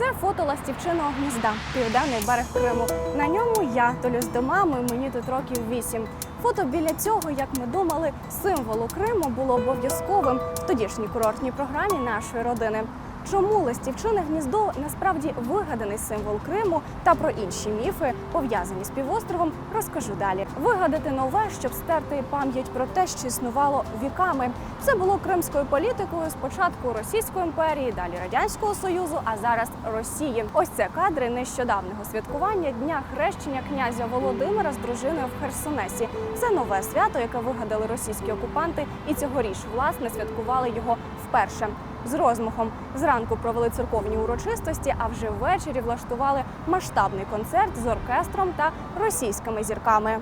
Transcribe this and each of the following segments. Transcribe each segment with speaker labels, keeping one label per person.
Speaker 1: Це фото ластівчиного гнізда, південний берег Криму. На ньому я толю з домами, мені тут років вісім. Фото біля цього, як ми думали, символу Криму було обов'язковим в тодішній курортній програмі нашої родини. Чому ластівчине гніздо насправді вигаданий символ Криму та про інші міфи, пов'язані з півостровом, розкажу далі. Вигадати нове, щоб стерти пам'ять про те, що існувало віками. Це було кримською політикою спочатку Російської імперії, далі радянського союзу, а зараз Росії. Ось це кадри нещодавнього святкування дня хрещення князя Володимира з дружиною в Херсонесі. Це нове свято, яке вигадали російські окупанти, і цьогоріч власне святкували його вперше. З розмахом зранку провели церковні урочистості, а вже ввечері влаштували масштабний концерт з оркестром та російськими зірками.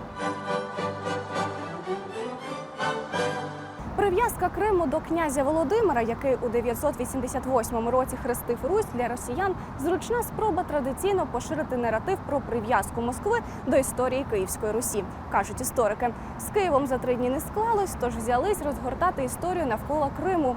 Speaker 1: Прив'язка Криму до князя Володимира, який у 988 році хрестив Русь для росіян, зручна спроба традиційно поширити наратив про прив'язку Москви до історії Київської Русі, кажуть історики. З Києвом за три дні не склалось, тож взялись розгортати історію навколо Криму.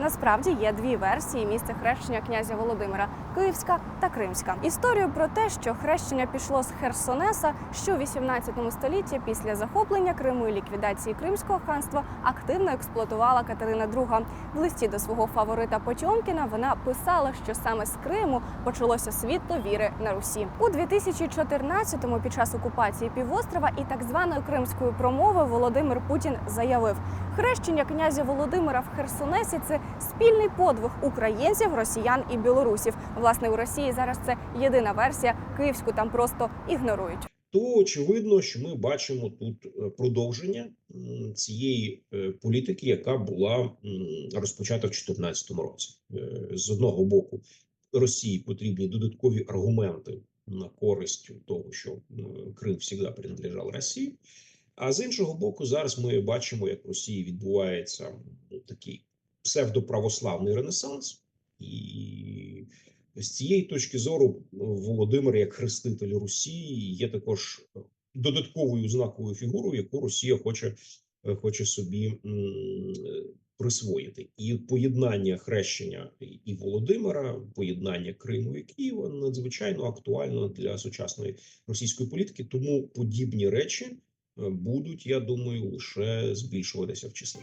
Speaker 1: Насправді є дві версії місця хрещення князя Володимира Київська та Кримська. Історію про те, що хрещення пішло з Херсонеса, що у 18 столітті після захоплення Криму і ліквідації Кримського ханства активно експлуатувала Катерина II. В листі до свого фаворита Потьомкіна вона писала, що саме з Криму почалося світло віри на Русі. У 2014-му під час окупації півострова і так званої кримської промови Володимир Путін заявив, хрещення князя Володимира в Херсонесі це спільний подвиг українців, росіян і білорусів. Власне, у Росії зараз це єдина версія. Київську там просто ігнорують.
Speaker 2: то очевидно, що ми бачимо тут е, продовження цієї е, політики, яка була розпочата в 2014 році. Е, З одного боку, Росії потрібні додаткові аргументи на користь того, що Крим завжди принадлежав Росії. А з іншого боку, зараз ми бачимо, як в Росії відбувається ну, такий псевдоправославний ренесанс, і з цієї точки зору Володимир, як хреститель Росії, є також додатковою знаковою фігурою, яку Росія хоче, е, хоче собі е, присвоїти. І поєднання хрещення і- Володимира, поєднання Криму і Києва надзвичайно актуально для сучасної російської політики. Тому подібні речі е, будуть, я думаю, лише збільшуватися в числі.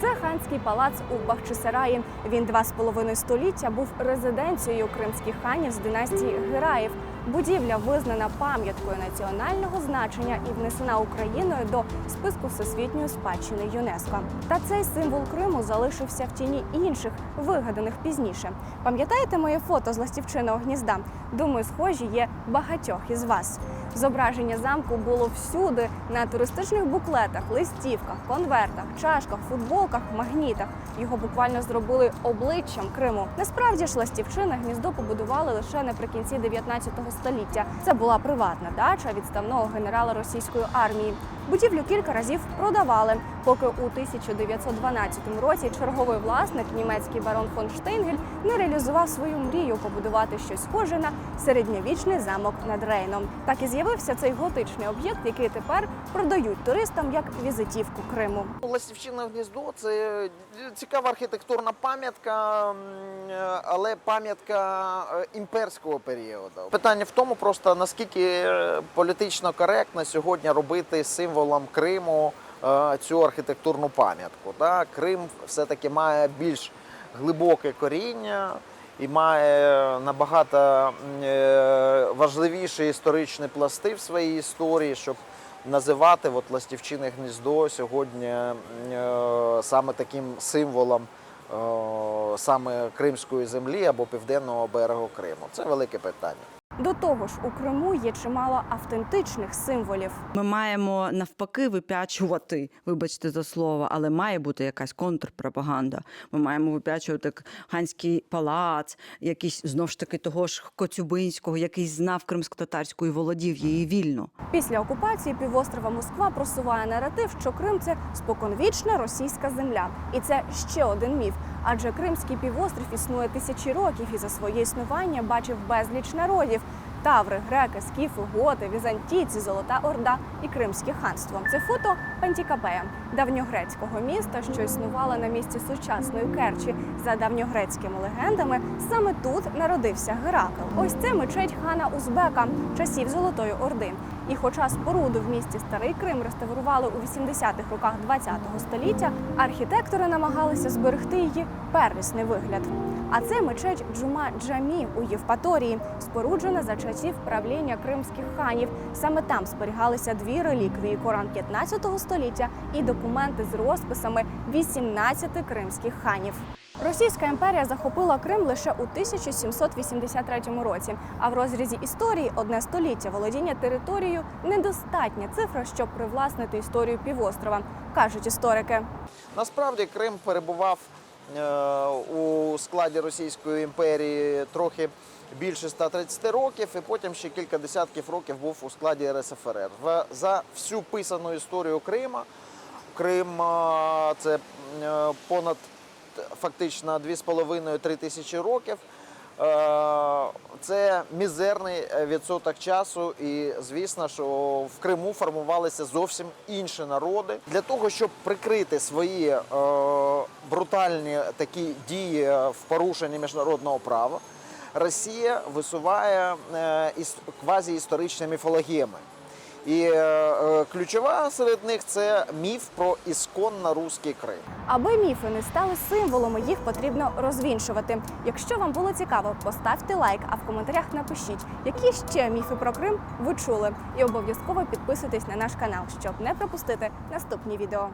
Speaker 1: Це ханський палац у Бахчисараї. Він два з половиною століття був резиденцією кримських ханів з династії Гераїв. Будівля визнана пам'яткою національного значення і внесена Україною до списку всесвітньої спадщини ЮНЕСКО. Та цей символ Криму залишився в тіні інших, вигаданих пізніше. Пам'ятаєте моє фото з ластівчиного гнізда? Думаю, схожі є багатьох із вас. Зображення замку було всюди на туристичних буклетах, листівках, конвертах, чашках, футболках, магнітах. Його буквально зробили обличчям Криму. Насправді ж ластівчине гніздо побудували лише наприкінці 19 століття. Це була приватна дача відставного генерала російської армії. Будівлю кілька разів продавали, поки у 1912 році черговий власник, німецький барон фон Штейнгель, не реалізував свою мрію побудувати щось схоже на середньовічний замок над Рейном. Так і з'явився цей готичний об'єкт, який тепер продають туристам як візитівку Криму.
Speaker 3: Ластівчине гніздо це цікава архітектурна пам'ятка, але пам'ятка е, імперського періоду. Питання в тому, просто наскільки е, політично коректно сьогодні робити символом Криму е, цю архітектурну пам'ятку. Крим все-таки має більш глибоке коріння. І має набагато м, е, важливіші історичні пласти в своїй історії, щоб називати от Ластівчине гніздо сьогодні е, саме таким символом е, саме Кримської землі або південного берегу Криму. Це велике питання.
Speaker 1: До того ж, у Криму є чимало автентичних символів.
Speaker 4: Ми маємо навпаки випячувати, вибачте за слово, але має бути якась контрпропаганда. Ми маємо випячувати ханський палац, якийсь знов ж таки того ж Коцюбинського, який знав кримсько-татарську і володів її вільно.
Speaker 1: Після окупації півострова Москва просуває наратив, що Крим це споконвічна російська земля, і це ще один міф. Адже Кримський півострів існує тисячі років і за своє існування бачив безліч народів. таври, греки, скіфи, готи, візантійці, Золота Орда і Кримське ханство. Це фото Пантікапея, давньогрецького міста, що існувало на місці сучасної Керчі. За давньогрецькими легендами, саме тут народився Геракл. Ось це мечеть хана Узбека часів Золотої Орди. І хоча споруду в місті Старий Крим реставрували у 80-х роках ХХ століття, архітектори намагалися зберегти її первісний вигляд. А це мечеть Джума Джамі у Євпаторії, споруджена за часів правління кримських ханів. Саме там зберігалися дві реліквії Коран 15 століття і документи з розписами 18 кримських ханів. Російська імперія захопила Крим лише у 1783 році. А в розрізі історії одне століття володіння територією недостатня цифра, щоб привласнити історію півострова, кажуть історики.
Speaker 3: Насправді Крим перебував е, у складі Російської імперії трохи більше 130 років, і потім ще кілька десятків років був у складі РСФРР. За всю писану історію Крима Крим е, це е, понад фактично 2,5-3 тисячі років. Е, Це мізерний е, відсоток часу, і звісно, що в Криму формувалися зовсім інші народи для того, щоб прикрити свої е, брутальні такі дії в порушенні міжнародного права. Росія висуває е, іс- квазіісторичні міфологеми. І е, е, ключова серед них це міф про ісконно руський Крим.
Speaker 1: Аби міфи не стали символами, їх потрібно розвінчувати. Якщо вам було цікаво, поставте лайк, а в коментарях напишіть, які ще міфи про Крим ви чули. І обов'язково підписуйтесь на наш канал, щоб не пропустити наступні відео.